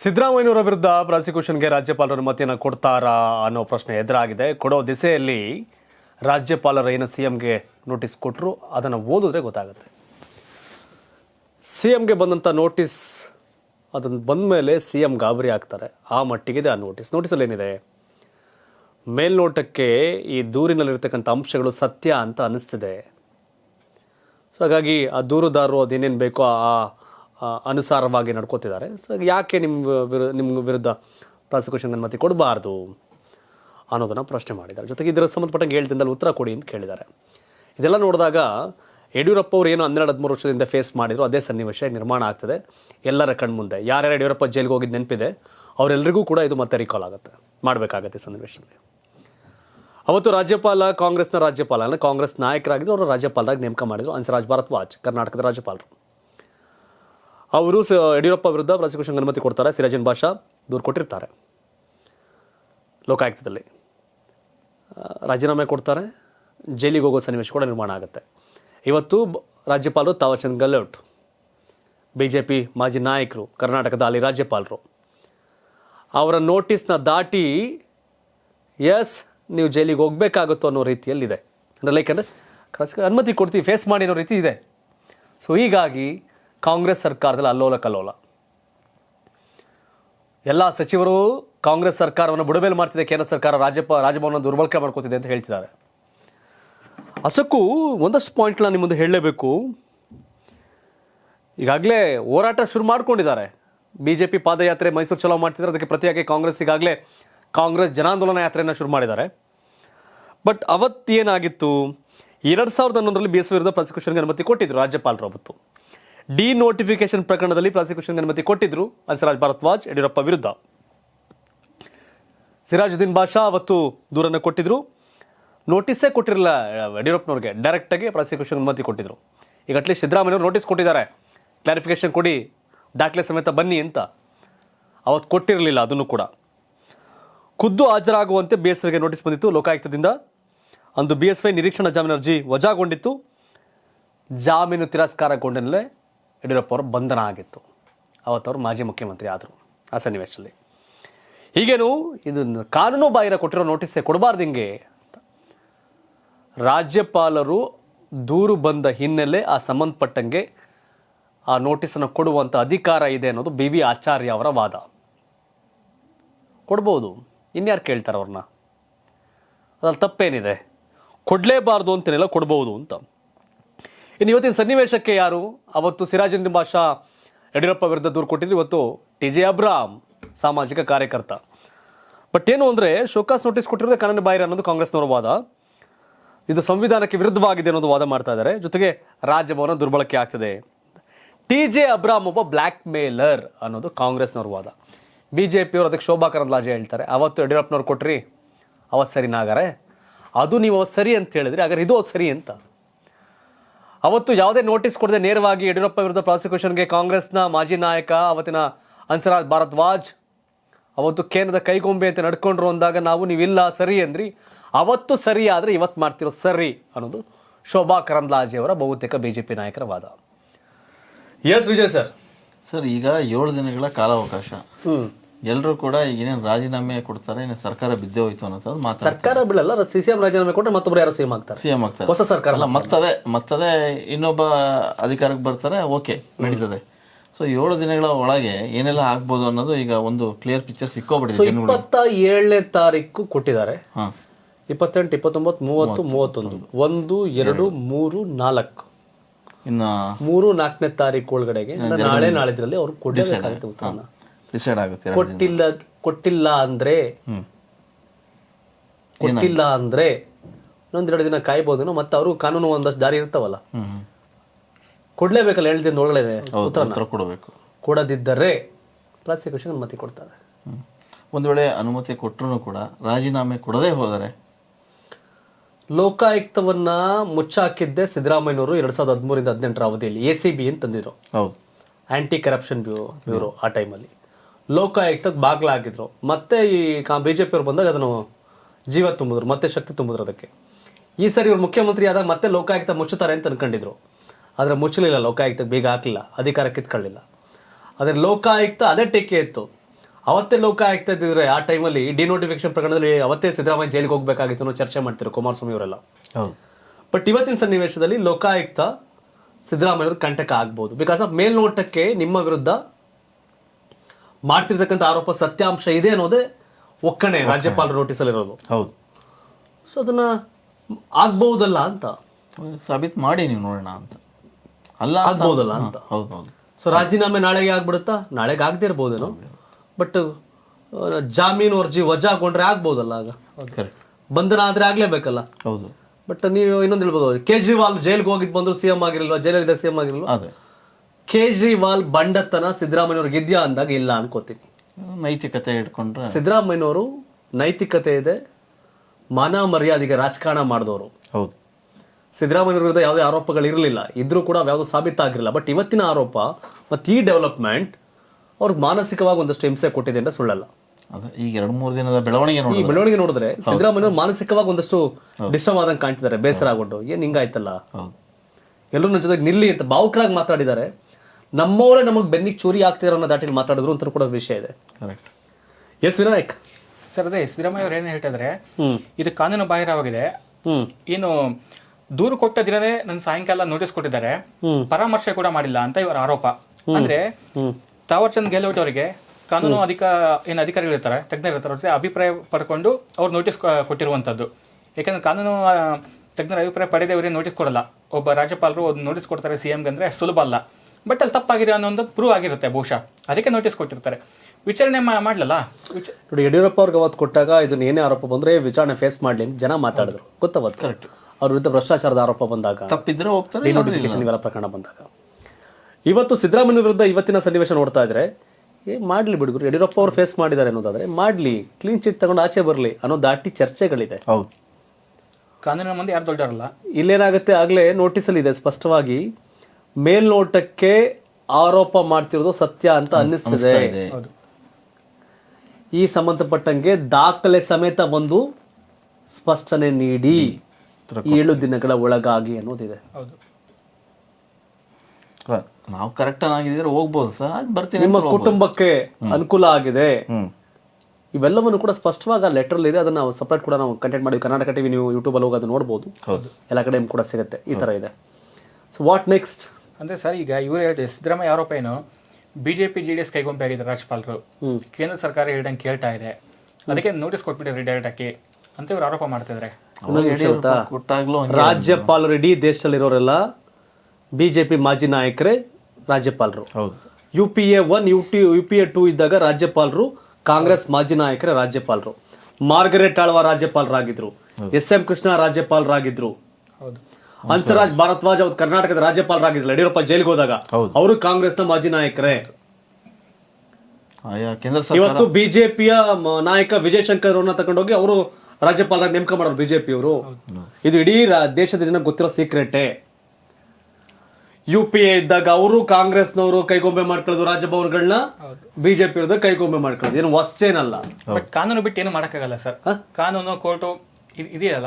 ಸಿದ್ದರಾಮಯ್ಯನವರ ವಿರುದ್ಧ ಪ್ರಾಸಿಕ್ಯೂಷನ್ಗೆ ರಾಜ್ಯಪಾಲರು ಅನುಮತಿಯನ್ನು ಕೊಡ್ತಾರಾ ಅನ್ನೋ ಪ್ರಶ್ನೆ ಎದುರಾಗಿದೆ. ಕೊಡೋ ದಿಸೆಯಲ್ಲಿ ರಾಜ್ಯಪಾಲರ ಏನು ಸಿ ಎಂಗೆ ನೋಟಿಸ್ ಕೊಟ್ಟರು ಅದನ್ನು ಓದಿದ್ರೆ ಗೊತ್ತಾಗುತ್ತೆ. ಸಿ ಎಂಗೆ ಬಂದಂಥ ನೋಟಿಸ್ ಅದನ್ನು ಬಂದ ಮೇಲೆ ಸಿ ಎಂ ಗಾಬರಿ ಆಗ್ತಾರೆ. ಆ ಮಟ್ಟಿಗಿದೆ ಆ ನೋಟಿಸ್. ನೋಟಿಸಲ್ಲಿ ಏನಿದೆ? ಮೇಲ್ನೋಟಕ್ಕೆ ಈ ದೂರಿನಲ್ಲಿರ್ತಕ್ಕಂಥ ಅಂಶಗಳು ಸತ್ಯ ಅಂತ ಅನ್ನಿಸ್ತಿದೆ ಸೊ ಹಾಗಾಗಿ ಆ ದೂರುದಾರರು ಅದೇನೇನು ಬೇಕೋ ಆ ಅನುಸಾರವಾಗಿ ನಡ್ಕೋತಿದ್ದಾರೆ. ಸೊ ಯಾಕೆ ನಿಮ್ಮ ವಿರು ನಿಮ್ಮ ವಿರುದ್ಧ ಪ್ರಾಸಿಕ್ಯೂಷನ್ ಅನುಮತಿ ಕೊಡಬಾರ್ದು ಅನ್ನೋದನ್ನು ಪ್ರಶ್ನೆ ಮಾಡಿದ್ದಾರೆ. ಜೊತೆಗೆ ಇದರ ಸಂಬಂಧಪಟ್ಟಂಗೆ ಏಳು ದಿನದಲ್ಲಿ ಉತ್ತರ ಕೊಡಿ ಅಂತ ಕೇಳಿದ್ದಾರೆ. ಇದೆಲ್ಲ ನೋಡಿದಾಗ ಯಡಿಯೂರಪ್ಪ ಅವರು ಏನು ಹನ್ನೆರಡು, ಹದಿಮೂರು ವರ್ಷದಿಂದ ಫೇಸ್ ಮಾಡಿದ್ರು, ಅದೇ ಸನ್ನಿವೇಶ ನಿರ್ಮಾಣ ಆಗ್ತದೆ. ಎಲ್ಲರ ಕಣ್ಮುಂದೆ. ಯಾರ್ಯಾರು ಯಡಿಯೂರಪ್ಪ ಜೈಲಿಗೆ ಹೋಗಿದ್ದು ನೆನಪಿದೆ? ಅವರೆಲ್ಲರಿಗೂ ಕೂಡ ಇದು ಮತ್ತೆ ರೀಕಾಲ್ ಆಗುತ್ತೆ. ಮಾಡಬೇಕಾಗತ್ತೆ ಸನ್ನಿವೇಶದಲ್ಲಿ. ಅವತ್ತು ರಾಜ್ಯಪಾಲ, ಕಾಂಗ್ರೆಸ್ನ ರಾಜ್ಯಪಾಲ ಕಾಂಗ್ರೆಸ್ ನಾಯಕರಾಗಿದ್ದರು ಅವರು ರಾಜ್ಯಪಾಲರಾಗಿ ನೇಮಕ ಮಾಡಿದ್ರು. ಹಂಸರಾಜ್ ಭಾರದ್ವಾಜ್, ಕರ್ನಾಟಕದ ರಾಜ್ಯಪಾಲರು. ಅವರು ಯಡಿಯೂರಪ್ಪ ವಿರುದ್ಧ ಪ್ರಾಸಿಕ್ಯೂಷನ್ ಅನುಮತಿ ಕೊಡ್ತಾರೆ. ಸಿರಾಜನ್ ಭಾಷಾ ದೂರು ಕೊಟ್ಟಿರ್ತಾರೆ. ಲೋಕಾಯುಕ್ತದಲ್ಲಿ. ರಾಜೀನಾಮೆ ಕೊಡ್ತಾರೆ. ಜೈಲಿಗೆ ಹೋಗೋ ಸನ್ನಿವೇಶ ಕೂಡ ನಿರ್ಮಾಣ ಆಗುತ್ತೆ. ಇವತ್ತು ರಾಜ್ಯಪಾಲರು Thaawarchand Gehlot B J P ಮಾಜಿ ನಾಯಕರು, ಕರ್ನಾಟಕದ ಅಲ್ಲಿ ರಾಜ್ಯಪಾಲರು. ಅವರ ನೋಟಿಸ್ನ ದಾಟಿ, ಎಸ್, ನೀವು ಜೈಲಿಗೆ ಹೋಗಬೇಕಾಗುತ್ತೋ ಅನ್ನೋ ರೀತಿಯಲ್ಲಿದೆ. ಅಂದರೆ ಲೈಕ್ ಅಂದರೆ ಅನುಮತಿ ಕೊಡ್ತೀವಿ, ಫೇಸ್ ಮಾಡಿ ಅನ್ನೋ ರೀತಿ ಇದೆ. ಸೊ ಹೀಗಾಗಿ ಕಾಂಗ್ರೆಸ್ ಸರ್ಕಾರದಲ್ಲಿ ಅಲ್ಲೋಲ ಕಲ್ಲೋಲ. ಎಲ್ಲ ಸಚಿವರು ಕಾಂಗ್ರೆಸ್ ಸರ್ಕಾರವನ್ನು ಬುಡಮೇಲು ಮಾಡ್ತಿದೆ, ಕೇಂದ್ರ ಸರ್ಕಾರ ರಾಜ್ಯಪ ರಾಜಭವನ ದುರ್ಬಳಕೆ ಮಾಡ್ಕೋತಿದೆ ಅಂತ ಹೇಳ್ತಿದ್ದಾರೆ. ಅಸಕ್ಕೂ ಒಂದಷ್ಟು ಪಾಯಿಂಟ್ನ ನಾನು ನಿಮ್ಮದು ಹೇಳಲೇಬೇಕು. ಈಗಾಗಲೇ ಹೋರಾಟ ಶುರು ಮಾಡ್ಕೊಂಡಿದ್ದಾರೆ. ಬಿ ಜೆ ಪಿ ಪಾದಯಾತ್ರೆ ಮೈಸೂರು ಚಲೋ ಮಾಡ್ತಿದ್ದಾರೆ, ಅದಕ್ಕೆ ಪ್ರತಿಯಾಗಿ ಕಾಂಗ್ರೆಸ್ ಈಗಾಗಲೇ ಕಾಂಗ್ರೆಸ್ ಜನಾಂದೋಲನ ಯಾತ್ರೆಯನ್ನು ಶುರು ಮಾಡಿದ್ದಾರೆ. ಬಟ್ ಅವತ್ತೇನಾಗಿತ್ತು? ಎರಡು ಸಾವಿರದ ಹನ್ನೊಂದರಲ್ಲಿ ಬಿ ಎಸ್ ವಿರುದ್ಧ ಪ್ರಾಸಿಕ್ಯೂಷನ್ಗೆ ಅನುಮತಿ ಕೊಟ್ಟಿದ್ದರು ರಾಜ್ಯಪಾಲರು ಅವತ್ತು. ಡಿ ನೋಟಿಫಿಕೇಶನ್ ಪ್ರಕರಣದಲ್ಲಿ ಪ್ರಾಸಿಕ್ಯೂಷನ್ಗೆ ಅನುಮತಿ ಕೊಟ್ಟಿದ್ರು ಹನ್ಸರಾಜ್ ಭಾರದ್ವಾಜ್, ಯಡಿಯೂರಪ್ಪ ವಿರುದ್ಧ. ಸಿರಾಜುದ್ದೀನ್ ಬಾಷಾ ಅವತ್ತು ದೂರನ್ನು ಕೊಟ್ಟಿದ್ರು. ನೋಟಿಸೇ ಕೊಟ್ಟಿರಲಿಲ್ಲ, ಯಡಿಯೂರಪ್ಪನವ್ರಿಗೆ. ಡೈರೆಕ್ಟಾಗಿ ಪ್ರಾಸಿಕ್ಯೂಷನ್ ಅನುಮತಿ ಕೊಟ್ಟಿದ್ರು. ಈಗ ಅಟ್ಲೀಸ್ಟ್ ಸಿದ್ದರಾಮಯ್ಯವ್ರು ನೋಟಿಸ್ ಕೊಟ್ಟಿದ್ದಾರೆ. ಕ್ಲಾರಿಫಿಕೇಶನ್ ಕೊಡಿ, ದಾಖಲೆ ಸಮೇತ ಬನ್ನಿ ಅಂತ. ಅವತ್ತು ಕೊಟ್ಟಿರಲಿಲ್ಲ ಅದನ್ನು ಕೂಡ. ಖುದ್ದು ಹಾಜರಾಗುವಂತೆ ಬಿ ಎಸ್ ವೈಗೆ ನೋಟಿಸ್ ಬಂದಿತ್ತು ಲೋಕಾಯುಕ್ತದಿಂದ. ಅಂದು ಬಿ ಎಸ್ ವೈ ನಿರೀಕ್ಷಣಾ ಜಾಮೀನು ಅರ್ಜಿ ವಜಾಗೊಂಡಿತ್ತು. ಜಾಮೀನು ತಿರಸ್ಕಾರಗೊಂಡನಲ್ಲೇ ಯಡಿಯೂರಪ್ಪ ಅವರ ಬಂಧನ ಆಗಿತ್ತು. ಅವತ್ತವರು ಮಾಜಿ ಮುಖ್ಯಮಂತ್ರಿ ಆದರು ಆ ಸನ್ನಿವೇಶದಲ್ಲಿ. ಹೀಗೇನು ಇದು ಕಾನೂನು ಬಾಹಿರ ಕೊಟ್ಟಿರೋ ನೋಟಿಸೇ ಕೊಡಬಾರ್ದು ಹಿಂಗೆ. ರಾಜ್ಯಪಾಲರು ದೂರು ಬಂದ ಹಿನ್ನೆಲೆ ಆ ಸಂಬಂಧಪಟ್ಟಂಗೆ ಆ ನೋಟಿಸನ್ನು ಕೊಡುವಂಥ ಅಧಿಕಾರ ಇದೆ ಅನ್ನೋದು ಬಿ ವಿ ಆಚಾರ್ಯ ಅವರ ವಾದ. ಕೊಡ್ಬೋದು. ಇನ್ಯಾರು ಕೇಳ್ತಾರೆ ಅವ್ರನ್ನ? ಅದ್ರಲ್ಲಿ ತಪ್ಪೇನಿದೆ. ಕೊಡಲೇಬಾರ್ದು ಅಂತೇನೆಲ್ಲ ಕೊಡ್ಬೋದು ಅಂತ. ಇನ್ನು ಇವತ್ತಿನ ಸನ್ನಿವೇಶಕ್ಕೆ ಯಾರು? ಅವತ್ತು ಸಿರಾಜನ್ ಭಾಷಾ ಯಡಿಯೂರಪ್ಪ ವಿರುದ್ಧ ದೂರು ಕೊಟ್ಟಿದ್ರು. ಇವತ್ತು ಟಿ ಜೆ ಅಬ್ರಾಮ್ ಸಾಮಾಜಿಕ ಕಾರ್ಯಕರ್ತ. ಬಟ್ ಏನು ಅಂದರೆ ಶೋಕಾಸ್ ನೋಟಿಸ್ ಕೊಟ್ಟಿರೋದೇ ಕಾನೂನು ಬಾಹಿರ ಅನ್ನೋದು ಕಾಂಗ್ರೆಸ್ನವರ ವಾದ. ಇದು ಸಂವಿಧಾನಕ್ಕೆ ವಿರುದ್ಧವಾಗಿದೆ ಅನ್ನೋದು ವಾದ ಮಾಡ್ತಾ ಇದ್ದಾರೆ. ಜೊತೆಗೆ ರಾಜ್ಯಭವನ ದುರ್ಬಳಕೆ ಆಗ್ತದೆ. ಟಿ ಜೆ ಅಬ್ರಾಮ್ ಒಬ್ಬ ಬ್ಲ್ಯಾಕ್ ಮೇಲರ್ ಅನ್ನೋದು ಕಾಂಗ್ರೆಸ್ನವ್ರ ವಾದ. ಬಿ ಜೆ ಪಿಯವರು ಅದಕ್ಕೆ ಶೋಭಾ ಕರಂದ್ಲಾಜೆ ಹೇಳ್ತಾರೆ. ಅವತ್ತು ಯಡಿಯೂರಪ್ಪನವ್ರು ಕೊಟ್ರಿ, ಅವತ್ತು ಸರಿನಾಗಾರೆ ಅದು ನೀವು ಸರಿ ಅಂತ ಹೇಳಿದ್ರೆ, ಹಾಗಾದ್ರೆ ಇದು ಸರಿ ಅಂತ. ಅವತ್ತು ಯಾವುದೇ ನೋಟಿಸ್ ಕೊಡದೆ ನೇರವಾಗಿ ಯಡಿಯೂರಪ್ಪ ವಿರುದ್ಧ ಪ್ರಾಸಿಕ್ಯೂಷನ್ಗೆ ಕಾಂಗ್ರೆಸ್ನ ಮಾಜಿ ನಾಯಕ ಅವತ್ತಿನ ಹನ್ಸರಾಜ್ ಭಾರದ್ವಾಜ್ ಅವತ್ತು ಕೇಂದ್ರದ ಕೈಗೊಂಬೆ ಅಂತ ನಡ್ಕೊಂಡ್ರು ಅಂದಾಗ ನಾವು ನೀವಿಲ್ಲ ಸರಿ ಅಂದ್ರಿ. ಅವತ್ತು ಸರಿ ಆದರೆ ಇವತ್ತು ಮಾಡ್ತಿರೋ ಸರಿ ಅನ್ನೋದು ಶೋಭಾ ಕರಂದ್ಲಾಜೆಯವರ ಬಹುತೇಕ ಬಿಜೆಪಿ ನಾಯಕರ ವಾದ. S Vijay sir. ಸರ್ ಈಗ ಏಳು ದಿನಗಳ ಕಾಲಾವಕಾಶ. ಎಲ್ಲರೂ ಕೂಡ ಈಗ ಏನೇನು ರಾಜೀನಾಮೆ ಕೊಡ್ತಾರೆ ಇನ್ನು ಸರ್ಕಾರ ಬಿದ್ದೆ ಹೋಯ್ತು ಅನ್ನೋದು ಮಾತಾಡ್ತಾರೆ. ಸರ್ಕಾರ ಬಿಡಲ್ಲ ಸಿ ಸಿ ಎಂ ರಾಜೀನಾಮೆ ಕೊಟ್ಟರೆ ಮತ್ತೊಬ್ಬರು ಯಾರು ಸಿಎಂ ಆಗ್ತಾರೆ. ಸಿ ಎಂ ಆಗ್ತಾರೆ. ಹೊಸ ಸರ್ಕಾರ ಅಲ್ಲ ಮತ್ತದೇ ಮತ್ತದೇ ಇನ್ನೊಬ್ಬ ಅಧಿಕಾರಕ್ಕೆ ಬರ್ತಾರೆ ಓಕೆ ನಡೀತದೆ. ಸೊ ಏಳು ದಿನಗಳ ಒಳಗೆ ಏನೆಲ್ಲ ಆಗ್ಬೋದು ಅನ್ನೋದು ಈಗ ಒಂದು ಕ್ಲಿಯರ್ ಪಿಕ್ಚರ್ ಸಿಕ್ಕೋಬಿಟ್ಟಿದೆ ಇಪ್ಪತ್ತ ಏಳನೇ ತಾರೀಕು ಕೊಟ್ಟಿದ್ದಾರೆ. ಹಾಂ. ಇಪ್ಪತ್ತೆಂಟು ಇಪ್ಪತ್ತೊಂಬತ್ತು ಮೂವತ್ತು ಮೂವತ್ತೊಂದು. ಒಂದು ಎರಡು ಮೂರು ನಾಲ್ಕು. ಇನ್ನು ಮೂರು ನಾಲ್ಕನೇ ತಾರೀಕು ಒಳಗಡೆಗೆ ನಾಳೆ ನಾಳಿದ್ರಲ್ಲಿ ಅವ್ರು ಕೊಡಿಸ್ತಾರೆ ಡಿಸೈಡ್ ಆಗುತ್ತೆ ಕೊಟ್ಟಿಲ್ಲ ಕೊಟ್ಟಿಲ್ಲ ಅಂದ್ರೆ ಹ್ಮ್. ಕೊಟ್ಟಿಲ್ಲ ಅಂದ್ರೆ ಇನ್ನೊಂದೆರಡು ದಿನ ಕಾಯ್ಬೋದು ಮತ್ತೆ ಅವರು ಕಾನೂನು ಒಂದಷ್ಟು ದಾರಿ ಇರ್ತಾವಲ್ಲ? ಹ್ಮ್ ಹ್ಮ್. ಕೊಡ್ಲೇಬೇಕಲ್ಲ ದಿನದ ಒಳಗಡೆ ಹೌದು ಉತ್ತರ ಕೊಡಬೇಕು. ಕೊಡದಿದ್ದರೆ ಪ್ರಾಸಿಕ್ಯೂಷನ್ ಅನುಮತಿ ಕೊಡ್ತಾರೆ. ಹ್ಮ್. ಒಂದು ವೇಳೆ ಅನುಮತಿ ಕೊಟ್ಟರು ಕೂಡ ರಾಜೀನಾಮೆ ಕೊಡದೇ ಹೋದರೆ? ಲೋಕಾಯುಕ್ತವನ್ನ ಮುಚ್ಚಾಕಿದ್ದೆ ಸಿದ್ದರಾಮಯ್ಯನವರು ಎರಡ್ ಸಾವಿರದ ಹದಿಮೂರಿಂದ ಹದಿನೆಂಟರ ಅವಧಿಯಲ್ಲಿ ಎ ಸಿ ಬಿ ಅಂತ ತಂದಿದ್ರು. ಹೌದು. ಆಂಟಿ ಕರಪ್ಷನ್ ಬ್ಯೂರೋ ಬ್ಯೂರೋ ಆ ಟೈಮಲ್ಲಿ ಲೋಕಾಯುಕ್ತಕ್ಕೆ ಬಾಗ್ಲಾಗಿದ್ರು. ಮತ್ತೆ ಈ ಬಿ ಜೆ ಪಿಯವ್ರು ಬಂದಾಗ ಅದನ್ನು ಜೀವ ತುಂಬಿದ್ರು ಮತ್ತೆ ಶಕ್ತಿ ತುಂಬಿದ್ರು ಅದಕ್ಕೆ. ಈ ಸರಿ ಇವರು ಮುಖ್ಯಮಂತ್ರಿ ಆದಾಗ ಮತ್ತೆ ಲೋಕಾಯುಕ್ತ ಮುಚ್ಚುತ್ತಾರೆ ಅಂತ ಅನ್ಕೊಂಡಿದ್ರು. ಆದರೆ ಮುಚ್ಚಲಿಲ್ಲ ಲೋಕಾಯುಕ್ತಕ್ಕೆ ಬೇಗ ಹಾಕಲಿಲ್ಲ ಅಧಿಕಾರ ಕಿತ್ಕೊಳ್ಳಿಲ್ಲ. ಆದರೆ ಲೋಕಾಯುಕ್ತ ಅದೇ ಟೇಕೆ ಇತ್ತು. ಅವತ್ತೇ ಲೋಕಾಯುಕ್ತ ಇದ್ದಿದ್ರೆ ಆ ಟೈಮಲ್ಲಿ ಡಿನೋಟಿಫಿಕೇಶನ್ ಪ್ರಕರಣದಲ್ಲಿ ಅವತ್ತೇ ಸಿದ್ದರಾಮಯ್ಯ ಜೈಲಿಗೆ ಹೋಗಬೇಕಾಗಿತ್ತು ಅನ್ನೋ ಚರ್ಚೆ ಮಾಡ್ತಿದ್ರು ಕುಮಾರಸ್ವಾಮಿ ಅವರೆಲ್ಲ. ಬಟ್ ಇವತ್ತಿನ ಸನ್ನಿವೇಶದಲ್ಲಿ ಲೋಕಾಯುಕ್ತ ಸಿದ್ದರಾಮಯ್ಯವ್ರ ಕಂಟಕ ಆಗ್ಬೋದು. ಬಿಕಾಸ್ ಆಫ್ ಮೇಲ್ನೋಟಕ್ಕೆ ನಿಮ್ಮ ವಿರುದ್ಧ ಮಾಡ್ತಿರ್ತಕ್ಕಂಥ ಆರೋಪ ಸತ್ಯಾಂಶ ಇದೆ ಅನ್ನೋದೇ ಒಕ್ಕಣೆ ರಾಜ್ಯಪಾಲರ ನೋಟಿಸಲ್ಲಿ ಇರೋದು ಹೌದು. ಸೊ ಅದನ್ನ ಆಗ್ಬಹುದಲ್ಲ ಅಂತ? ಸಾಬೀತು ಮಾಡಿ ನೀವು ನೋಡೋಣ ಅಂತ. ಅಲ್ಲ ಆಗ್ಬಹುದಲ್ಲ ಅಂತ. ಹೌದು ಹೌದು. ಸೊ ರಾಜೀನಾಮೆ ನಾಳೆಗೆ ಆಗ್ಬಿಡುತ್ತಾ? ನಾಳೆಗೆ ಆಗದೆ ಇರ್ಬೋದೇನೋ ಬಟ್ ಜಾಮೀನು ಅರ್ಜಿ ವಜಾ ಹಾಕೊಂಡ್ರೆ ಆಗ್ಬೋದಲ್ಲ ಆಗ? ಬಂಧನ ಆದ್ರೆ ಆಗ್ಲೇಬೇಕಲ್ಲ? ಹೌದು. ಬಟ್ ನೀವು ಇನ್ನೊಂದು ಹೇಳ್ಬೋದು ಕೇಜ್ರಿವಾಲ್ ಜೈಲ್ಗೆ ಹೋಗಿದ್ ಬಂದ್ರು ಸಿಎಂ ಆಗಿರಲ್ವಾ? ಜೈಲಲ್ಲಿದ್ದ ಸಿಎಂ ಆಗಿರಲ್ವಾ? ಅದೇ. ಕೇಜ್ರಿವಾಲ್ ಬಂಡತನ ಸಿದ್ದರಾಮಯ್ಯವ್ರಿಗೆ ಇದೆಯಾ ಅಂದಾಗ ಇಲ್ಲ ಅನ್ಕೋತೀನಿ. ನೈತಿಕತೆ ಇಟ್ಕೊಂಡ್ರೆ ಸಿದ್ದರಾಮಯ್ಯನವರು ನೈತಿಕತೆ ಇದೆ ಮಾನ ಮರ್ಯಾದೆಗೆ ರಾಜಕಾರಣ ಮಾಡಿದವರು. ಹೌದು. ಸಿದ್ದರಾಮಯ್ಯ ವಿರುದ್ಧ ಯಾವುದೇ ಆರೋಪಗಳು ಇರಲಿಲ್ಲ. ಇದ್ರೂ ಕೂಡ ಯಾವುದು ಸಾಬೀತಾಗಿರಲಿಲ್ಲ ಬಟ್ ಇವತ್ತಿನ ಆರೋಪ ಮತ್ತು ಈ ಡೆವಲಪ್ಮೆಂಟ್ ಅವ್ರಿಗೆ ಮಾನಸಿಕವಾಗಿ ಒಂದಷ್ಟು ಹಿಂಸೆ ಕೊಟ್ಟಿದೆ ಅಂತ ಸುಳ್ಳಲ್ಲ. ಅದೇ ಈಗ ಎರಡು ಮೂರು ದಿನದ ಬೆಳವಣಿಗೆ ಈ ನೋಡಿ ಬೆಳವಣಿಗೆ ನೋಡಿದ್ರೆ ಸಿದ್ದರಾಮಯ್ಯ ಮಾನಸಿಕವಾಗಿ ಒಂದಷ್ಟು ಡಿಸ್ಟರ್ಬ್ ಆದಂಗೆ ಕಾಣ್ತಿದ್ದಾರೆ ಬೇಸರ ಆಗೊಂಡು ಏನ್ ಹಿಂಗಾಯ್ತಲ್ಲ? ಹೌದು. ಎಲ್ಲರೂ ನನ್ನ ಜೊತೆಗೆ ನಿಲ್ಲಿ ಅಂತ ಭಾವುಕರಾಗಿ ಮಾತಾಡಿದ್ದಾರೆ. ನಮ್ಮವರೇ ನಮಗೆ ಬೆನ್ನಿಗೆ ಚೂರಿ ಆಗ್ತಿರೋ ಅನ್ನೋ ದಾಟಿಲಿ ಮಾತಾಡಿದ್ರು ಅಂತ ಕೂಡ ವಿಷಯ ಇದೆ. Correct yes Vinayak? ಸರ್ ಅದೇ ಸಿದ್ದರಾಮಯ್ಯ ಅವ್ರು ಏನು ಹೇಳ್ತಿದ್ರೆ ಇದು ಕಾನೂನು ಬಾಹಿರವಾಗಿದೆ ಏನು ದೂರು ಕೊಟ್ಟ ದಿನವೇ ನನ್ನ ಸಾಯಂಕಾಲ ನೋಟಿಸ್ ಕೊಟ್ಟಿದ್ದಾರೆ. ಪರಾಮರ್ಶೆ ಕೂಡ ಮಾಡಿಲ್ಲ ಅಂತ ಇವರ ಆರೋಪ. ಅಂದ್ರೆ ತಾವರ್ಚಂದ್ ಗೆಹ್ಲೋಟ್ ಅವರಿಗೆ ಕಾನೂನು ಅಧಿಕ ಏನು ಅಧಿಕಾರಿಗಳು ಇರ್ತಾರೆ ತಜ್ಞರು ಇರ್ತಾರೆ ಅವ್ರ ಜೊತೆ ಅಭಿಪ್ರಾಯ ಪಡ್ಕೊಂಡು ಅವ್ರು ನೋಟಿಸ್ ಕೊಟ್ಟಿರುವಂತದ್ದು. ಯಾಕಂದ್ರೆ ಕಾನೂನು ತಜ್ಞರ ಅಭಿಪ್ರಾಯ ಪಡೆದೇ ಇವರೇ ನೋಟಿಸ್ ಕೊಡಲ್ಲ. ಒಬ್ಬ ರಾಜ್ಯಪಾಲರು ಒಂದು ನೋಟಿಸ್ ಕೊಡ್ತಾರೆ ಸಿ ಎಂಗೆ ಅಂದ್ರೆ ಸುಲಭ ಅಲ್ಲ. ಬಟ್ ಅಲ್ಲಿ ತಪ್ಪಾಗಿದೆ ಅನ್ನೋ ಒಂದು ಪ್ರೂವ್ ಆಗಿರುತ್ತೆ ಬಹುಶಃ. ಅದಕ್ಕೆ ನೋಟಿಸ್ ಕೊಟ್ಟಿರ್ತಾರೆ. ವಿಚಾರಣೆ ಮಾಡಲಲ್ಲ? ನೋಡಿ ಯಡಿಯೂರಪ್ಪ ಅವ್ರಿಗೆ ಅವತ್ತು ಕೊಟ್ಟಾಗ ಇದನ್ನ ಏನೇ ಆರೋಪ ಬಂದ್ರೆ ವಿಚಾರಣೆ ಫೇಸ್ ಮಾಡ್ಲಿ ಅಂತ ಜನ ಮಾತಾಡಿದ್ರು. ಗೊತ್ತಾವತ್ತು ಕರೆಕ್ಟ್ ಅವ್ರ ವಿರುದ್ಧ ಭ್ರಷ್ಟಾಚಾರದ ಆರೋಪ ಬಂದಾಗ ತಪ್ಪಿದ್ರೆ ಹೋಗ್ತಾರೆ ನೋಟಿಫಿಕೇಶನ್ ಇವೆಲ್ಲ ಪ್ರಕರಣ ಬಂದಾಗ. ಇವತ್ತು ಸಿದ್ದರಾಮಯ್ಯ ವಿರುದ್ಧ ಇವತ್ತಿನ ಸನ್ನಿವೇಶ ನೋಡ್ತಾ ಇದ್ರೆ ಏ ಮಾಡ್ಲಿ ಬಿಡುಗರು ಯಡಿಯೂರಪ್ಪ ಅವ್ರು ಫೇಸ್ ಮಾಡಿದ್ದಾರೆ ಅನ್ನೋದಾದ್ರೆ ಮಾಡ್ಲಿ ಕ್ಲೀನ್ ಚಿಟ್ ತಗೊಂಡು ಆಚೆ ಬರಲಿ ಅನ್ನೋ ದಾಟಿ ಚರ್ಚೆಗಳಿದೆ. ಹೌದು. ಕಾನೂನಿನ ಮುಂದೆ ಯಾರು ದೊಡ್ಡವರಲ್ಲ? ಇಲ್ಲೇನಾಗುತ್ತೆ ಆಗ್ಲೇ ನೋಟಿಸಲ್ಲಿ ಇದೆ ಸ್ಪಷ್ಟವಾಗಿ. ಮೇಲ್ನೋಟಕ್ಕೆ ಆರೋಪ ಮಾಡ್ತಿರೋದು ಸತ್ಯ ಅಂತ ಅನ್ನಿಸ್ತಿದೆ. ಈ ಸಂಬಂಧಪಟ್ಟಂಗೆ ದಾಖಲೆ ಸಮೇತ ಬಂದು ಸ್ಪಷ್ಟನೆ ನೀಡಿ ಏಳು ದಿನಗಳ ಒಳಗಾಗಿ ಅನ್ನೋದಿದೆ. ನಾವು ಕರೆಕ್ಟ್ ಆಗಿದ್ರೆ ಹೋಗ್ಬೋದು ಸರ್. ಅದು ಬರ್ತೀನಿ ನಿಮ್ಮ ಕುಟುಂಬಕ್ಕೆ ಅನುಕೂಲ ಆಗಿದೆ. ಇವೆಲ್ಲವನ್ನು ಕೂಡ ಸ್ಪಷ್ಟವಾಗಿ ಆ ಲೆಟರ್ ಇದೆ ಅದನ್ನ ನಾವು ಸಪ್ರೇಟ್ ಕೂಡ ನಾವು ಕಂಟೆಂಟ್ ಮಾಡಿ ಕರ್ನಾಟಕ ಟಿವಿ ನೀವು ಯೂಟ್ಯೂಬ್ ಅಲ್ಲಿ ಹೋಗಿ ಅದು ನೋಡ್ಬೋದು. ಹೌದು. ಎಲ್ಲ ಕಡೆ ಕೂಡ ಸಿಗುತ್ತೆ. ಈ ತರ ಇದೆ. ಸೊ ವಾಟ್ ನೆಕ್ಸ್ಟ್ ಅಂದ್ರೆ ಸರ್ ಈಗ ಇವರು ಹೇಳಿದೆ ಸಿದ್ದರಾಮಯ್ಯ ಆರೋಪ ಏನು? ಬಿಜೆಪಿ ಜೆ ಡಿ ಎಸ್ ಕೈಗೊಂಬೆ ಆಗಿದ್ದಾರೆ ರಾಜ್ಯಪಾಲರು. ಕೇಂದ್ರ ಸರ್ಕಾರ ಹೇಳ್ದಂಗೆ ಕೇಳ್ತಾ ಇದೆ. ಅದಕ್ಕೆ ನೋಟಿಸ್ ಕೊಟ್ಬಿಟ್ಟಿದ್ದಾರೆ ಡೈರೆಕ್ಟ್ ಆಗಿ. ಅಂತ ಇವ್ರು ಆರೋಪ ಮಾಡ್ತಿದ್ದಾರೆ ಹಂಗೆ ರಾಜ್ಯಪಾಲರು ಇಡೀ ದೇಶದಲ್ಲಿರೋರೆಲ್ಲ ಬಿಜೆಪಿ ಮಾಜಿ ನಾಯಕರೇ ರಾಜ್ಯಪಾಲರು. ಹೌದು. U P A one U T U P A two ಇದ್ದಾಗ ರಾಜ್ಯಪಾಲರು ಕಾಂಗ್ರೆಸ್ ಮಾಜಿ ನಾಯಕರೇ ರಾಜ್ಯಪಾಲರು. ಮಾರ್ಗರೇಟ್ ಆಳ್ವ ರಾಜ್ಯಪಾಲರಾಗಿದ್ರು. ಎಸ್ ಎಂ ಕೃಷ್ಣ ರಾಜ್ಯಪಾಲರಾಗಿದ್ರು. ಹೌದು. ಹಂಸರಾಜ್ ಭಾರದ್ವಾಜ್ ಅವ್ರು ಕರ್ನಾಟಕದ ರಾಜ್ಯಪಾಲರಾಗಿದ್ರು ಯಡಿಯೂರಪ್ಪ ಜೈಲಿಗೆ ಹೋದಾಗ. ಹೌದು. ಅವರು ಕಾಂಗ್ರೆಸ್ನ ಮಾಜಿ ನಾಯಕರೇ. ಆಯಾ ಕೇಂದ್ರ ಸರ್ಕಾರ. ಇವತ್ತು ಬಿಜೆಪಿಯ ನಾಯಕ ವಿಜಯ್ ಶಂಕರ್ ಅವ್ರನ್ನ ತಗೊಂಡೋಗಿ ಅವರು ರಾಜ್ಯಪಾಲರಾಗಿ ನೇಮಕ ಮಾಡೋರು ಬಿಜೆಪಿ ಅವರು. ಇದು ಇಡೀ ರಾ- ದೇಶದ ಜನ ಗೊತ್ತಿರೋ ಸೀಕ್ರೆಟ್. ಯು ಪಿ ಎ ಇದ್ದಾಗ ಅವರು ಕಾಂಗ್ರೆಸ್ನವರು ಕೈಗೊಂಬೆ ಮಾಡ್ಕೊಳ್ಳೋದು ರಾಜಭವನಗಳನ್ನ ಬಿಜೆಪಿ ಇರೋದು ಕೈಗೊಂಬೆ ಮಾಡ್ಕೊಳ್ಳೋದು. ಏನು ವಸ್ತೇನಲ್ಲ ಬಟ್ ಕಾನೂನು ಬಿಟ್ಟು ಏನು ಮಾಡೋಕ್ಕಾಗಲ್ಲ ಸರ್? ಕಾನೂನು ಕೋರ್ಟು ಇದೆಯಲ್ಲ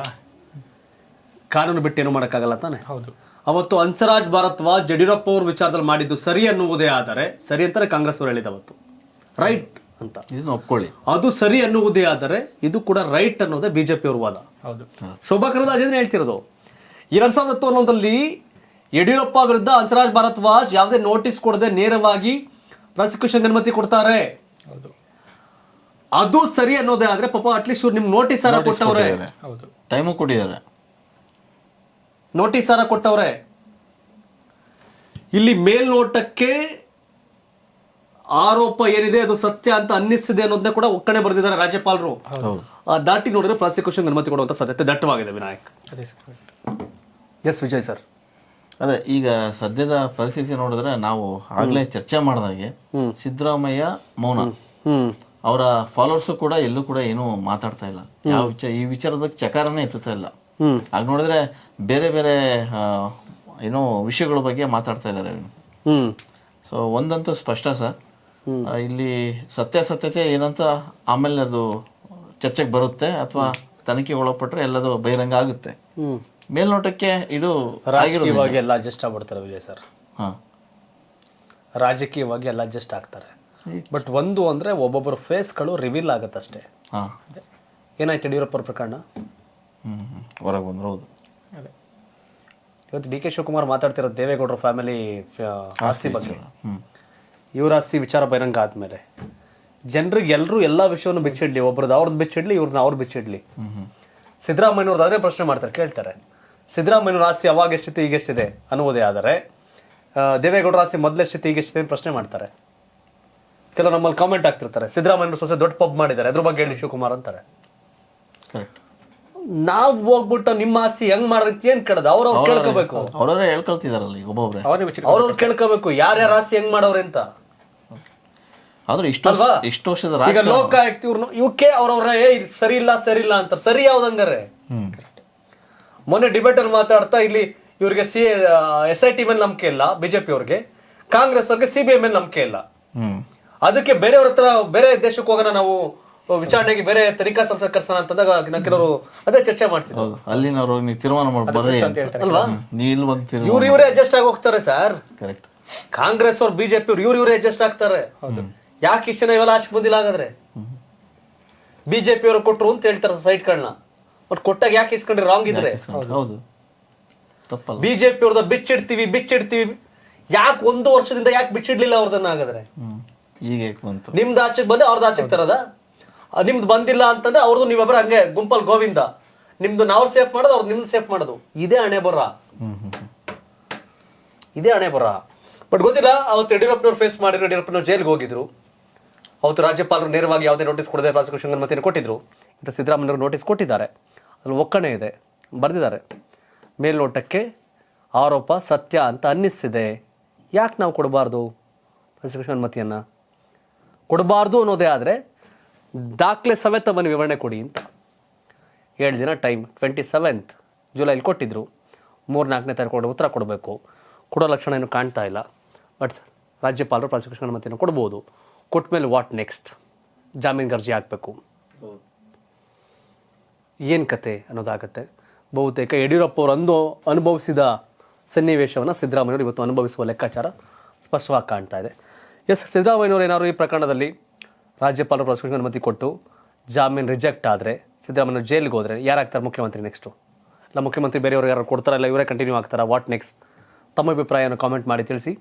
ಕಾನೂನು ಬಿಟ್ಟು ಏನು ಮಾಡೋಕ್ಕಾಗಲ್ಲ ತಾನೆ? ಹೌದು. ಅವತ್ತು ಹಂಸರಾಜ್ ಭಾರದ್ವಾಜ್ ಯಡಿಯೂರಪ್ಪ ಅವ್ರ ವಿಚಾರದಲ್ಲಿ ಮಾಡಿದ್ದು ಸರಿ ಅನ್ನುವುದೇ ಆದರೆ ಸರಿ ಅಂತಾರೆ ಕಾಂಗ್ರೆಸ್ ಅವರು ಹೇಳಿದ ಅವತ್ತು. ರೈಟ್ ಅಂತ. ಇದನ್ನ ಒಪ್ಕೊಳ್ಳಿ. ಅದು ಸರಿ ಅನ್ನುವುದೇ ಆದರೆ ಇದು ಕೂಡ ರೈಟ್ ಅನ್ನೋದೇ ಬಿಜೆಪಿ ಅವ್ರ ವಾದ. ಹೌದು. ಶೋಭಾ ಹೇಳ್ತಿರೋದು? ಎರಡ್ ಸಾವಿರದ ಹತ್ತು ಹನ್ನೊಂದರಲ್ಲಿ ಯಡಿಯೂರಪ್ಪ ವಿರುದ್ಧ ಹಂಸರಾಜ್ ಭಾರತ್ವಾಜ್ ಯಾವುದೇ ನೋಟಿಸ್ ಕೊಡದೆ ನೇರವಾಗಿ ಪ್ರಾಸಿಕ್ಯೂಷನ್ ಅನುಮತಿ ಕೊಡ್ತಾರೆ. ಹೌದು. ಅದು ಸರಿ ಅನ್ನೋದೇ ಆದ್ರೆ ಪಾಪ ಅಟ್ಲೀಸ್ಟ್ ಇವ್ರು ನಿಮ್ ನೋಟಿಸ್ ಕೊಟ್ಟವ್ರೆ. ಹೌದು. ಟೈಮು ಕೊಟ್ಟಿದ್ದಾರೆ. ನೋಟಿಸ್ ಅನ್ನ ಕೊಟ್ಟವ್ರೆ. ಇಲ್ಲಿ ಮೇಲ್ನೋಟಕ್ಕೆ ಆರೋಪ ಏನಿದೆ ಅದು ಸತ್ಯ ಅಂತ ಅನ್ನಿಸ್ತಿದೆ ಅನ್ನೋದನ್ನ ಕೂಡ ಒಕ್ಕಣೆ ಬರೆದಿದ್ದಾರೆ ರಾಜ್ಯಪಾಲರು. ಹೌದು. ಆ ದಾಟಿ ನೋಡಿದ್ರೆ ಪ್ರಾಸಿಕ್ಯೂಷನ್ ಅನುಮತಿ ಕೊಡುವಂತ ಸಾಧ್ಯತೆ ದಟ್ಟವಾಗಿದೆ ವಿನಾಯಕ್. ಅದೇ ಸರ್ ಎಸ್ ವಿಜಯ್ ಸರ್. ಅದೇ ಈಗ ಸದ್ಯದ ಪರಿಸ್ಥಿತಿ ನೋಡಿದ್ರೆ ನಾವು ಆಗ್ಲೇ ಚರ್ಚೆ ಮಾಡಿದಾಗೆ ಸಿದ್ದರಾಮಯ್ಯ ಮೌನ. ಅವರ ಫಾಲೋವರ್ಸ್ ಕೂಡ ಎಲ್ಲೂ ಕೂಡ ಏನು ಮಾತಾಡ್ತಾ ಇಲ್ಲ. ಯಾವ ವಿಚಾರ ಈ ವಿಚಾರದ ಚಕಾರನೇ ಎತ್ತುತ್ತಾ ಇಲ್ಲ. ಆಗ ನೋಡಿದ್ರೆ ಬೇರೆ ಬೇರೆ ಏನೋ ವಿಷಯಗಳ ಬಗ್ಗೆ ಮಾತಾಡ್ತಾ ಇದ್ದಾರೆ ಹ್ಮ್. ಸೊ ಒಂದಂತೂ ಸ್ಪಷ್ಟ ಸರ್. ಇಲ್ಲಿ ಸತ್ಯಾಸತ್ಯತೆ ಏನಂತ ಆಮೇಲೆ ಅದು ಚರ್ಚೆಗೆ ಬರುತ್ತೆ ಅಥವಾ ತನಿಖೆ ಒಳಪಟ್ಟರೆ ಎಲ್ಲದು ಬಹಿರಂಗ ಆಗುತ್ತೆ. ಹ್ಮ್. ಮೇಲ್ನೋಟಕ್ಕೆ ಇದು ರಾಜಕೀಯವಾಗಿ ಎಲ್ಲ ಅಡ್ಜಸ್ಟ್ ಆಗ್ಬಿಡ್ತಾರೆ ವಿಜಯ್ ಸರ್. ಹಾ. ರಾಜಕೀಯವಾಗಿ ಎಲ್ಲ ಅಡ್ಜಸ್ಟ್ ಆಗ್ತಾರೆ. ಬಟ್ ಒಂದು ಅಂದ್ರೆ ಒಬ್ಬೊಬ್ಬರ ಫೇಸ್ಗಳು ರಿವೀಲ್ ಆಗುತ್ತಷ್ಟೇ. ಅಷ್ಟೇ ಏನಾಯ್ತು ಯಡಿಯೂರಪ್ಪ ಪ್ರಕರಣ? ಹೊರಗೆ ಬಂದ್ರೆ ಹೌದು. ಅದೇ. ಇವತ್ತು ಡಿ ಕೆ ಶಿವಕುಮಾರ್ ಮಾತಾಡ್ತಿರೋ ದೇವೇಗೌಡರ ಫ್ಯಾಮಿಲಿ ಆಸ್ತಿ ಬಗ್ಗೆ. ಇವ್ರ ಆಸ್ತಿ ವಿಚಾರ ಬಹಿರಂಗ ಆದ್ಮೇಲೆ. ಜನರಿಗೆ ಎಲ್ಲರೂ ಎಲ್ಲ ವಿಷಯವನ್ನು ಬಿಚ್ಚಿಡ್ಲಿ ಒಬ್ರದ್ದು ಅವ್ರದ್ದು ಬಿಚ್ಚಿಡ್ಲಿ ಇವ್ರನ್ನ ಅವ್ರು ಬಿಚ್ಚಿಡ್ಲಿ. ಹ್ಞೂ ಹ್ಞೂ ಸಿದ್ದರಾಮಯ್ಯವ್ರದ್ದು ಅದೇ ಪ್ರಶ್ನೆ ಮಾಡ್ತಾರೆ ಕೇಳ್ತಾರೆ. ಸಿದ್ದರಾಮಯ್ಯವ್ರ ಆಸ್ತಿ ಅವಾಗ ಎಷ್ಟಿತ್ತು ಈಗ ಎಷ್ಟಿದೆ ಅನ್ನುವುದೇ ಆದರೆ ದೇವೇಗೌಡರ ಆಸ್ತಿ ಮೊದಲು ಎಷ್ಟಿತ್ತು ಈಗ ಎಷ್ಟಿದೆ ಅಂತ ಪ್ರಶ್ನೆ ಮಾಡ್ತಾರೆ. ಕೆಲವು ನಮ್ಮಲ್ಲಿ ಕಾಮೆಂಟ್ ಆಗ್ತಿರ್ತಾರೆ ಸಿದ್ದರಾಮಯ್ಯವ್ರು ಸೊಸೆ ದೊಡ್ಡ ಪಬ್ ಮಾಡಿದ್ದಾರೆ ಅದ್ರ ಬಗ್ಗೆ ಹೇಳಿ ಶಿವಕುಮಾರ್ ಅಂತಾರೆ. ಕರೆಕ್ಟ್ ನಾವು ಹೋಗ್ಬಿಟ್ಟು ನಿಮ್ಮ ಆಸ್ತಿ ಹೆಂಗ್ ಮಾಡ್ರಿ ಏನ್ ಕೇಳೋದು? ಅವ್ರ ಕೇಳ್ಕೋಬೇಕು. ಅವ್ರವ್ರೆ ಹೇಳ್ಕೊಳ್ತಿದಾರಲ್ಲ ಈಗ ಒಬ್ಬೊಬ್ರೆ. ಅವರೇ ಅವ್ರವ್ರು ಕೇಳ್ಕೋಬೇಕು. ಯಾರ್ಯಾರ ಆಸ್ತಿ ಹೆಂಗ್ ಮಾಡೋರೆ ಅಂತ. ಆದ್ರೆ ಇಷ್ಟು? ಇಷ್ಟು ವರ್ಷದ ಈಗ ಲೋಕ ಇವ್ರನ್ನ ಇವಕ್ಕೆ ಅವ್ರವ್ರ ಏ ಇದು ಸರಿ ಇಲ್ಲ ಸರಿ ಇಲ್ಲ ಅಂತಾರೆ. ಸರಿ ಯಾವ್ದಂಗಾರೆ? ಮೊನ್ನೆ ಡಿಬೇಟ್ ಅಲ್ಲಿ ಮಾತಾಡ್ತಾ ಇಲ್ಲಿ ಇವ್ರಿಗೆ ಸಿ ಎಸ್ ಐ ಟಿ ಮೇಲೆ ನಂಬಿಕೆ ಇಲ್ಲ ಬಿಜೆಪಿ ಅವ್ರಿಗೆ. ಕಾಂಗ್ರೆಸ್ ಅವ್ರಿಗೆ ಸಿ ಬಿ ಐ ಮೇಲೆ ನಂಬಿಕೆ ಇಲ್ಲ. ಹ್ಮ್. ಅದಕ್ಕೆ ಬೇರೆಯವ್ರ ಹತ್ರ ಬೇರೆ ದೇಶಕ್ಕೆ ಹೋಗೋಣ ನಾವು ವಿಚಾರಣೆಗೆ ಬೇರೆ ತನಿಖಾ ಸಂಸ್ಥೆ ಕರ್ಸೋಣ ಅಂತಂದಾಗ ಕೆಲವರು ಅದೇ ಚರ್ಚೆ ಮಾಡ್ತಿದ್ರು. ಹೌದು ಅಲ್ಲಿನವ್ರು ನೀವು ತೀರ್ಮಾನ ಮಾಡಿ ಬರ್ರಿ ಅಂತ ಅಲ್ವಾ. ನೀವು ಇಲ್ಲಿ ಬಂದು ತೀರ್ಮಾನ ಇವ್ರು ಇವರೇ ಅಡ್ಜಸ್ಟ್ ಆಗಿ ಹೋಗ್ತಾರೆ ಸರ್ ಕರೆಕ್ಟ್ ಕಾಂಗ್ರೆಸ್ ಅವ್ರು ಬಿಜೆಪಿ ಅವ್ರು ಇವ್ರು ಇವರೇ ಅಡ್ಜಸ್ಟ್ ಆಗ್ತಾರೆ. ಯಾಕೆ ಇಷ್ಟ ಜನ ಇವೆಲ್ಲ ಆಚೆ ಬಂದಿಲ್ಲ ಹಾಗಾದ್ರೆ? ಬಿಜೆಪಿ ಅವರು ಕೊಟ್ರು ಅಂತ ಹೇಳ್ತಾರೆ ಸೈಟ್ಗಳನ್ನ ಬಟ್ ಕೊಟ್ಟಾಗ ಯಾಕೆ ಇಸ್ಕೊಂಡ್ರೆ ರಾಂಗ್ ಇದ್ರೆ. ಹೌದು. ತಪ್ಪಲ್ಲ. ಬಿಜೆಪಿ ಅವ್ರದ್ದು ಬಿಚ್ಚಿಡ್ತೀವಿ ಬಿಚ್ಚಿಡ್ತೀವಿ. ಯಾಕೆ ಒಂದು ವರ್ಷದಿಂದ ಯಾಕೆ ಬಿಚ್ಚಿಡ್ಲಿಲ್ಲ ಅವ್ರದನ್ನ ಹಾಗಾದ್ರೆ? ಹ್ಮ್. ಈಗ ಯಾಕೆ ಬಂತು? ನಿಮ್ದು ಆಚೆಗೆ ಬಂದ್ರೆ ಅವ್ರದ್ದು ಆಚೆಗೆ ತರದ? ನಿಮ್ದು ಬಂದಿಲ್ಲ ಅಂತಂದ್ರೆ ಅವ್ರದ್ದು ನೀವೊಬ್ಬರ ಹಂಗೆ ಗುಂಪಲ್ ಗೋವಿಂದ. ನಿಮ್ದು ನಾವು ಸೇಫ್ ಮಾಡೋದು, ಅವ್ರದ್ದು ನಿಮ್ದು ಸೇಫ್ ಮಾಡೋದು. ಇದೇ ಹಣೆ ಬರ. ಇದೇ ಹಣೆ ಬರ ಬಟ್ ಗೊತ್ತಿಲ್ಲ, ಅವತ್ತು ಯಡಿಯೂರಪ್ಪನವ್ರು ಫೇಸ್ ಮಾಡಿದ್ರು, ಯಡಿಯೂರಪ್ಪನವ್ರು ಜೈಲ್ಗೆ ಹೋಗಿದ್ರು. ಅವತ್ತು ರಾಜ್ಯಪಾಲರು ನೇರವಾಗಿ ಯಾವುದೇ ನೋಟಿಸ್ ಕೊಡದೆ ಪ್ರಾಸಿಕ್ಯೂಷನ್ ಮತ್ತೆ ಕೊಟ್ಟಿದ್ರು. ಇಂಥ ಸಿದ್ದರಾಮಯ್ಯವರು ನೋಟಿಸ್ ಕೊಟ್ಟಿದ್ದಾರೆ. ಅಲ್ಲಿ ಒಕ್ಕಣೆ ಇದೆ. ಬರೆದಿದ್ದಾರೆ. ಮೇಲ್ನೋಟಕ್ಕೆ ಆರೋಪ ಸತ್ಯ ಅಂತ ಅನ್ನಿಸ್ತಿದೆ. ಯಾಕೆ ನಾವು ಕೊಡಬಾರ್ದು? ಪ್ರಾಸಿಕ್ಯೂಷನ್ ಅನುಮತಿಯನ್ನು ಕೊಡಬಾರ್ದು ಅನ್ನೋದೇ ಆದರೆ ದಾಖಲೆ ಸಮೇತ ಬನ್ನಿ ವಿವರಣೆ ಕೊಡಿ ಅಂತ. ಏಳು ದಿನ ಟೈಮ್ ಟ್ವೆಂಟಿ ಸೆವೆಂತ್ ಜುಲೈಲಿ ಕೊಟ್ಟಿದ್ದರು ಮೂರ್ನಾಲ್ಕನೇ ತಾರೀಕು ಉತ್ತರ ಕೊಡಬೇಕು. ಕೊಡೋ ಲಕ್ಷಣ ಏನು ಕಾಣ್ತಾ ಇಲ್ಲ. ಬಟ್ ರಾಜ್ಯಪಾಲರು ಪ್ರಾಸಿಕ್ಯೂಷನ್ ಅನುಮತಿಯನ್ನು ಕೊಡ್ಬೋದು. ಕೊಟ್ಟ ಮೇಲೆ ವಾಟ್ ನೆಕ್ಸ್ಟ್ ಜಾಮೀನು ಅರ್ಜಿ ಹಾಕಬೇಕು. ಏನು ಕತೆ ಅನ್ನೋದಾಗತ್ತೆ. ಬಹುತೇಕ ಯಡಿಯೂರಪ್ಪ ಅವರು ಅಂದು ಅನುಭವಿಸಿದ ಸನ್ನಿವೇಶವನ್ನು ಸಿದ್ದರಾಮಯ್ಯವರು ಇವತ್ತು ಅನುಭವಿಸುವ ಲೆಕ್ಕಾಚಾರ ಸ್ಪಷ್ಟವಾಗಿ ಕಾಣ್ತಾ ಇದೆ. ಎಸ್, ಸಿದ್ದರಾಮಯ್ಯವರು ಏನಾದ್ರು ಈ ಪ್ರಕರಣದಲ್ಲಿ ರಾಜ್ಯಪಾಲರು ಪ್ರಾಸಿಕ್ಯೂಷನ್ ಅನುಮತಿ ಕೊಟ್ಟು ಜಾಮೀನು ರಿಜೆಕ್ಟ್ ಆದರೆ ಸಿದ್ದರಾಮಯ್ಯ ಜೈಲಿಗೆ ಹೋದರೆ ಯಾರಾಗ್ತಾರೆ ಮುಖ್ಯಮಂತ್ರಿ ನೆಕ್ಸ್ಟು ಇಲ್ಲ, ಮುಖ್ಯಮಂತ್ರಿ ಬೇರೆಯವ್ರಿಗೆ ಯಾರು ಕೊಡ್ತಾರ ಇಲ್ಲ ಇವರೇ ಕಂಟಿನ್ಯೂ ಆಗ್ತಾರಾ? ವಾಟ್ ನೆಕ್ಸ್ಟ್ ತಮ್ಮ ಅಭಿಪ್ರಾಯವನ್ನು ಕಾಮೆಂಟ್ ಮಾಡಿ ತಿಳಿಸಿ.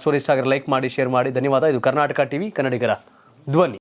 ಸ್ಟೋರಿ ಇಷ್ಟ ಲೈಕ್ ಮಾಡಿ ಶೇರ್ ಮಾಡಿ. ಧನ್ಯವಾದ. ಇದು ಕರ್ನಾಟಕ ಟಿವಿ ಕನ್ನಡಿಗರ ಧ್ವನಿ.